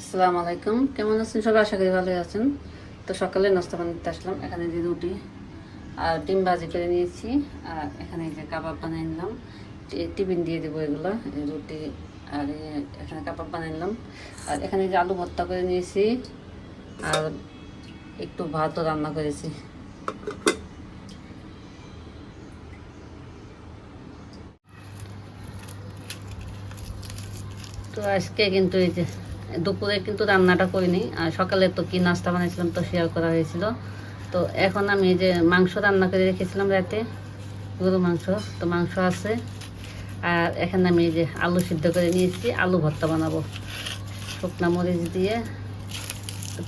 আসসালামু আলাইকুম। কেমন আছেন? সবাই আশা করি ভালো আছেন। তো সকালে নাস্তা বানাতে আসলাম। এখানে যে রুটি আর ডিম ভাজি করে নিয়েছি। আর এখানে যে কাবাব বানিয়ে নিলাম। টিফিন দিয়ে দেবো এগুলো রুটি আর এখানে কাবাব বানিয়ে নিলাম। আর এখানে যে আলু ভর্তা করে নিয়েছি। আর একটু ভাতও রান্না করেছি। তো আজকে কিন্তু এই যে দুপুরে কিন্তু রান্নাটা করিনি। আর সকালে তো কি নাস্তা বানিয়েছিলাম তো শেয়ার করা হয়েছিল। তো এখন আমি যে মাংস রান্না করে রেখেছিলাম রাতে গরু মাংস, তো মাংস আছে। আর এখানে আমি যে আলু সিদ্ধ করে নিয়েছি, আলু ভর্তা বানাবো। শুকনা মরিচ দিয়ে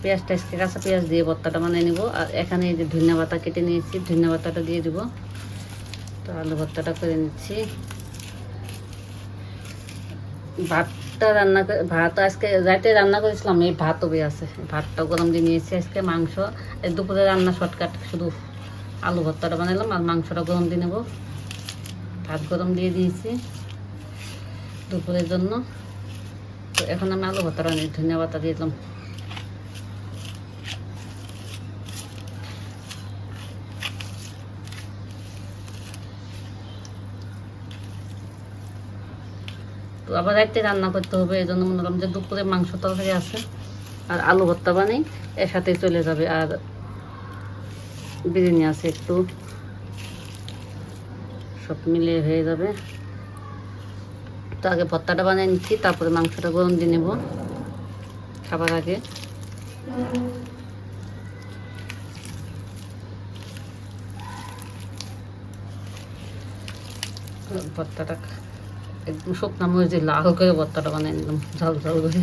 পেঁয়াজ টেস্টকে কাঁচা পেঁয়াজ দিয়ে ভর্তাটা বানিয়ে নিব। আর এখানে এই যে ধনিয়া পাতা কেটে নিয়েছি, ধনিয়া পাতাটা দিয়ে দিব। তো আলু ভর্তাটা করে নিচ্ছি। ভাতটা রান্না করে ভাত আজকে রাতে রান্না করেছিলাম, এই ভাতও হবে আছে। ভাতটা গরম দিয়ে নিয়েছি আজকে, মাংস। দুপুরে রান্না শর্টকাট শুধু আলু ভর্তাটা বানালাম আর মাংসটা গরম দিয়ে নেব। ভাত গরম দিয়ে দিয়েছি দুপুরের জন্য। তো এখন আমি আলু ভর্তাটা ধনিয়া পাতা দিয়ে দিলাম। তো আবার রাতে রান্না করতে হবে এই জন্য মনে করলাম যে দুপুরে মাংস তরকারি আছে আর আলু ভর্তা বানাই, এর সাথেই চলে যাবে আর বিরিয়ানি আছে একটু। সব মিলিয়ে হয়ে যাবে। তো আগে ভর্তাটা বানিয়ে নিচ্ছি, তারপরে মাংসটা গরম দিয়ে নেব খাবার আগে। ভর্তাটা একদম শুকনো মরিচ লাল করে ভর্তাটা বানিয়ে নিলাম, ঝাল ঝাল করে।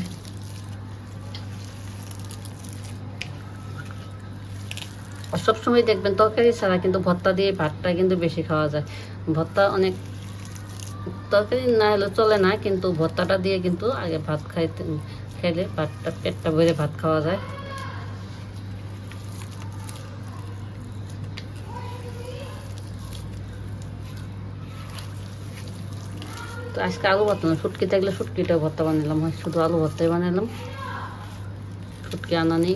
সবসময় দেখবেন, তরকারি ছাড়া কিন্তু ভর্তা দিয়ে ভাতটা কিন্তু বেশি খাওয়া যায়। ভর্তা অনেক, তরকারি না হলে চলে না, কিন্তু ভর্তাটা দিয়ে কিন্তু আগে ভাত খাইতে খেলে ভাতটা পেটটা ভরে ভাত খাওয়া যায়। তো আজকে আলু ভর্তা না, শুটকি থাকলে শুটকিটা ভর্তা বানালাম শুধু আলু ভর্তাই বানালাম শুটকি আনা নেই।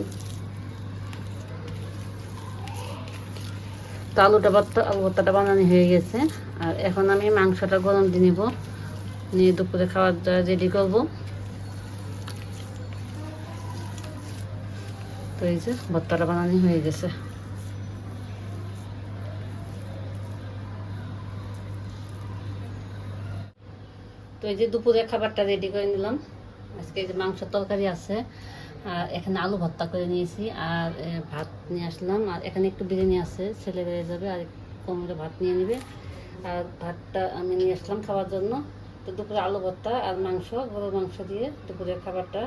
তো আলুটা ভর্তা, আলু ভর্তাটা বানানো হয়ে গেছে। আর এখন আমি মাংসটা গরম দিয়ে নিব। নিয়ে দুপুরে খাবার দাওয়া রেডি করব। তো এই যে ভর্তাটা বানানো হয়ে গেছে। তো এই যে দুপুরের খাবারটা রেডি করে নিলাম। আজকে যে মাংস তরকারি আছে, আর এখানে আলু ভর্তা করে নিয়েছি, আর ভাত নিয়ে আসলাম। আর এখানে একটু বিরিয়ানি আছে, ছেলে বেড়ে যাবে, আর কোমরে ভাত নিয়ে নেবে। আর ভাতটা আমি নিয়ে আসলাম খাওয়ার জন্য। তো দুপুরে আলু ভর্তা আর মাংস, গরুর মাংস দিয়ে দুপুরের খাবারটা।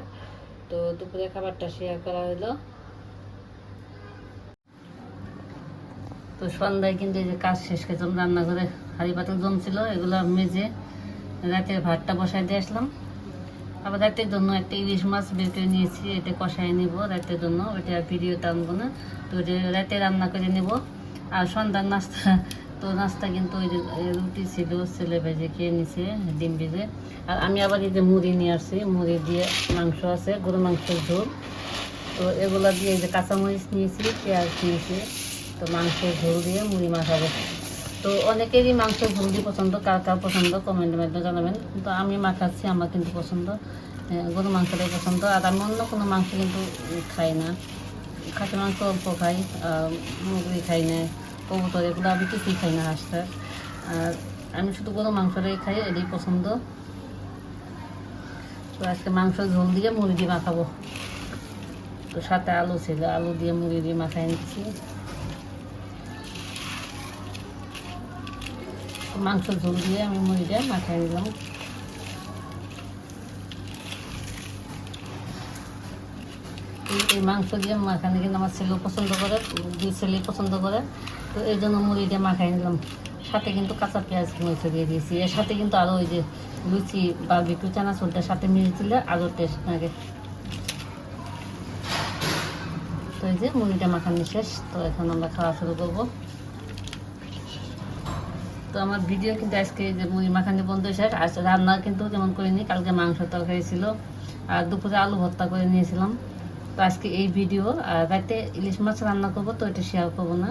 তো দুপুরের খাবারটা শেয়ার করা হলো। তো সন্ধ্যায় কিন্তু এই যে কাজ শেষ খেতাম রান্নাঘরে হাঁড়ি পাতিল জমছিল, এগুলো মেজে রাতের ভাতটা বসাই দিয়ে আসলাম। আবার রাতের জন্য একটা ইলিশ মাছ বের করে নিয়েছি, এটা কষাই নিব রাতের জন্য ওইটা ভিডিও টানবো না। তো রাতে রান্না করে নেব। আর সন্ধ্যার নাস্তা, তো নাস্তা কিন্তু ওই যে রুটি ছিল, ছেলে ভেজে খেয়ে নিছে, ডিম ভেজে। আর আমি আবার এই যে মুড়ি নিয়ে আসছি, মুড়ি দিয়ে মাংস আছে গরু মাংসের ঝোল। তো এগুলো দিয়ে যে কাঁচামরিচ নিয়েছি, পেঁয়াজ নিয়েছি, তো মাংসের ঝোল দিয়ে মুড়ি মাখাবো। তো অনেকেরই মাংস দিয়ে পছন্দ, কার কার পছন্দ কমেন্টের মাধ্যমে জানাবেন। কিন্তু আমি মাখাচ্ছি আমার কিন্তু পছন্দ। গরু মাংসটাই পছন্দ। আর আমি অন্য কোনো মাংস কিন্তু খাই না। খাসি মাংস অল্প খাই মুরগি খাই না, কবুতর এগুলো আমি কিছুই খাই না হাঁসটা। আর আমি শুধু গরু মাংসটাই খাই, এটাই পছন্দ। তো আজকে মাংস ঝোল দিয়ে মুড়ি দিয়ে মাখাবো। তো সাথে আলু ছিল, আলু দিয়ে মুড়ি দিয়ে মাখাই নিচ্ছি। মাংস ঝোল দিয়ে আমি মুড়িটা মাখাই দিলাম এই- মাংস দিয়ে মাখানো কিন্তু আমার ছেলেও পছন্দ করে, দুই ছেলে পছন্দ করে। তো এই জন্য মুড়িটা মাখাই নিলাম। সাথে কিন্তু কাঁচা পেঁয়াজ মরিচ দিয়ে দিয়েছি। এর সাথে কিন্তু আরও ওই যে লুচি বা বিটু চানা চুলটার সাথে মিলে দিলে আরও টেস্ট লাগে। তো এই যে মুড়িটা মাখানো শেষ। তো এখন আমরা খাওয়া শুরু করব। তো আমার ভিডিও কিন্তু আজকে যে মুড়ি মাখানি বন্ধ শেষ আজ রান্না কিন্তু যেমন করিনি, কালকে মাংস তরকারি ছিল, আর দুপুরে আলু ভর্তা করে নিয়েছিলাম। তো আজকে এই ভিডিও, আর রাতে ইলিশ মাছ রান্না করব, তো এটা শেয়ার করব না।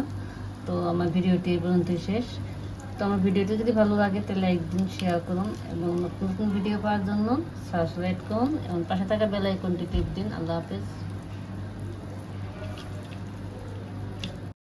তো আমার ভিডিওটি এই পর্যন্তই শেষ। তো আমার ভিডিওটি যদি ভালো লাগে, তাহলে একদিন শেয়ার করুন, এবং নতুন নতুন ভিডিও পাওয়ার জন্য সাবস্ক্রাইব করুন, এবং পাশে থাকা বেল আইকনটি দিন। আল্লাহ হাফেজ।